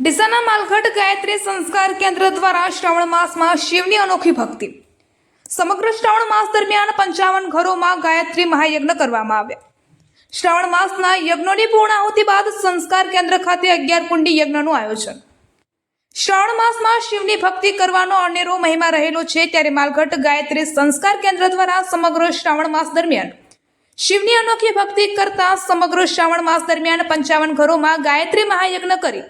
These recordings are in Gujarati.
ડીસાના માલઘટ ગાયત્રી સંસ્કાર કેન્દ્ર દ્વારા શ્રાવણ માસમાં શિવની અનોખી ભક્તિ. સમગ્ર શ્રાવણ માસ દરમિયાન પંચાવન ઘરોમાં ગાયત્રી મહાયજ્ઞ કરવામાં આવ્યા. શ્રાવણ માસના યજ્ઞોની પૂર્ણાહુતિ બાદ સંસ્કાર કેન્દ્ર ખાતે અગિયાર કુંડી યજ્ઞનું આયોજન. શ્રાવણ માસમાં શિવની ભક્તિ કરવાનો અનેરો મહિમા રહેલો છે ત્યારે માલઘટ ગાયત્રી સંસ્કાર કેન્દ્ર દ્વારા સમગ્ર શ્રાવણ માસ દરમિયાન. શિવની અનોખી ભક્તિ કરતા સમગ્ર શ્રાવણ માસ દરમિયાન પંચાવન ઘરોમાં ગાયત્રી મહાયજ્ઞ કરી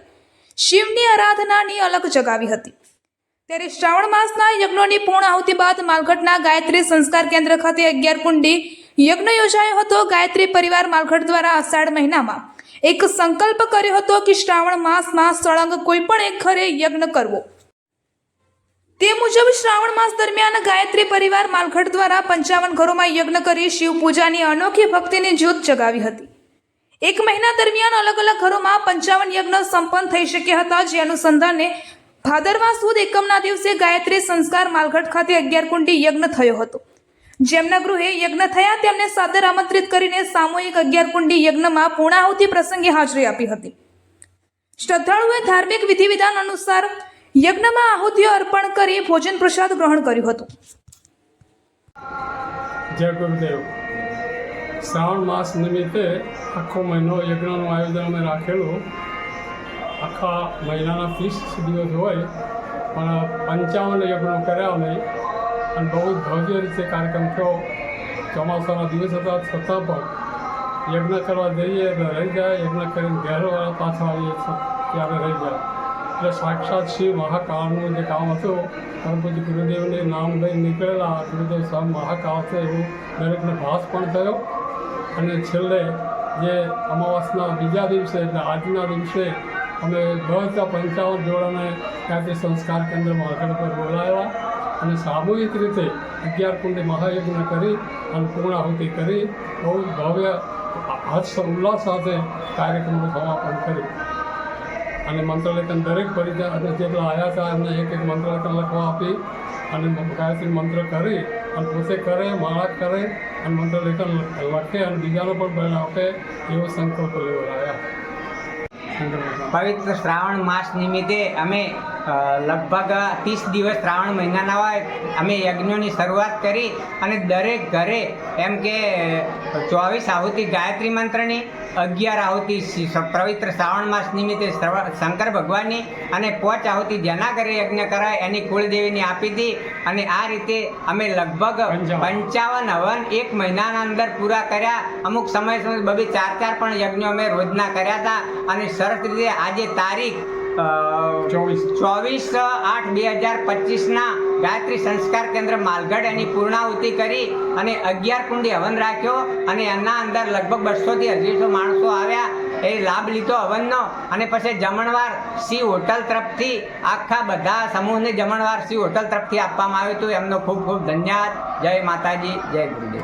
શિવની આરાધનાની અલગ જગાવી હતી. ત્યારે શ્રાવણ માસના યજ્ઞોની પૂર્ણ આહુતિ બાદ માલગઢના ગાયત્રી સંસ્કાર કેન્દ્ર ખાતે અગિયાર કુંડી યજ્ઞ યોજાયો હતો. ગાયત્રી પરિવાર માલગઢ દ્વારા અષાઢ મહિનામાં એક સંકલ્પ કર્યો હતો કે શ્રાવણ માસમાં સળંગ કોઈ પણ એક ઘરે યજ્ઞ કરવો. તે મુજબ શ્રાવણ માસ દરમિયાન ગાયત્રી પરિવાર માલખડ દ્વારા પંચાવન ઘરોમાં યજ્ઞ કરી શિવ પૂજાની અનોખી ભક્તિની જ્યોત જગાવી હતી. એક મહિના દરમિયાન અલગ અલગ ઘરોમાં પંચાવન યજ્ઞ સંપન્ન થઈ શક્યા હતા, જે અનુસંધાને ભાદરવા સુદ એકમના દિવસે ગાયત્રી સંસ્કાર માલગઢ ખાતે અગિયાર કુંડી યજ્ઞ થયો હતો. જેમના ગૃહે યજ્ઞ થયા, તેમને સાદર આમંત્રિત કરીને સામૂહિક અગિયાર કુંડી યજ્ઞમાં પૂર્ણાહુતિ પ્રસંગે હાજરી આપી હતી. શ્રદ્ધાળુએ ધાર્મિક વિધિવિધાન અનુસાર યજ્ઞમાં આહુતિઓ અર્પણ કરી ભોજન પ્રસાદ ગ્રહણ કર્યું હતું. જય ગુરુદેવ. શ્રાવણ માસ નિમિત્તે આખો મહિનો યજ્ઞનું આયોજન અમે રાખેલું. આખા મહિનાના ત્રીસ દિવસ હોય, પણ પંચાવન યજ્ઞો કર્યા અમે. અને બહુ જ ભવ્ય રીતે કાર્યક્રમ થયો. ચોમાસાના દિવસ હતા, છતાં પણ યજ્ઞ કરવા જઈએ એટલે રહી જાય. યજ્ઞ કરીને ઘેરવાળા પાછા આવીએ ત્યારે રહી જાય. એટલે સાક્ષાત શ્રી મહાકાળનું જે કામ હતું પરમ ગુરુદેવને નામ લઈ નીકળેલા, ગુરુદેવ સાહેબ મહાકાળ છે એવું દરેકને ભાસ પણ થયો. અને છેલ્લે જે અમાવાસના બીજા દિવસે, એટલે આજના દિવસે અમે બધા પંચાવન જોડાને ત્યાંથી સંસ્કાર કેન્દ્રમાં આગળ પર બોલાવ્યા અને સામૂહિક રીતે અગિયાર કુંડી મહાયજ્ઞ કરી અને પૂર્ણાહુતિ કરી, બહુ ભવ્ય હર્ષ ઉલ્લાસ સાથે કાર્યક્રમનું સમાપન કર્યું. અને મંત્રલેખન દરેક પરિજન અને જેટલા આવ્યા હતા એમને એક એક મંત્રલેખન લખવા આપી અને ગાયત્રી મંત્ર કરી અને પોતે કરે માળા કરે અને મંત્રલેખન લખે અને બીજાનો પણ આપે એવો સંકલ્પ ભગવાન પવિત્ર શ્રાવણ માસ નિમિત્તે અમે લગભગ ત્રીસ દિવસ શ્રાવણ મહિનાના હોય અમે યજ્ઞોની શરૂઆત કરી અને દરેક ઘરે એમ કે ચોવીસ આહુતિ ગાયત્રી મંત્રની અગિયાર આહુતિ પવિત્ર શ્રાવણ માસ નિમિત્તે શંકર ભગવાનની અને પોચ આહુતિ જેના ઘરે યજ્ઞ કરાય એની કુળદેવીની આપી હતી અને આ રીતે અમે લગભગ પંચાવન. હવન એક મહિનાના અંદર પૂરા કર્યા અમુક સમય સમય બબે ચાર ચાર પણ યજ્ઞો અમે રોજના કર્યા હતા અને સરસ રીતે આજે તારીખ ચોવીસ. આઠ, બે હજાર પચીસના ગાયત્રી સંસ્કાર કેન્દ્ર માલગઢ એની પૂર્ણાહુતિ કરી અને અગિયાર કુંડી હવન રાખ્યો અને એના અંદર લગભગ બસોથી અઢીસો માણસો આવ્યા. એ લાભ લીધો હવનનો અને પછી જમણવાર સી હોટલ તરફથી આખા બધા સમૂહને જમણવાર સી હોટલ તરફથી આપવામાં આવ્યું હતું. એમનો ખૂબ ખૂબ ધન્યવાદ. જય માતાજી, જય ગુરુદેવ.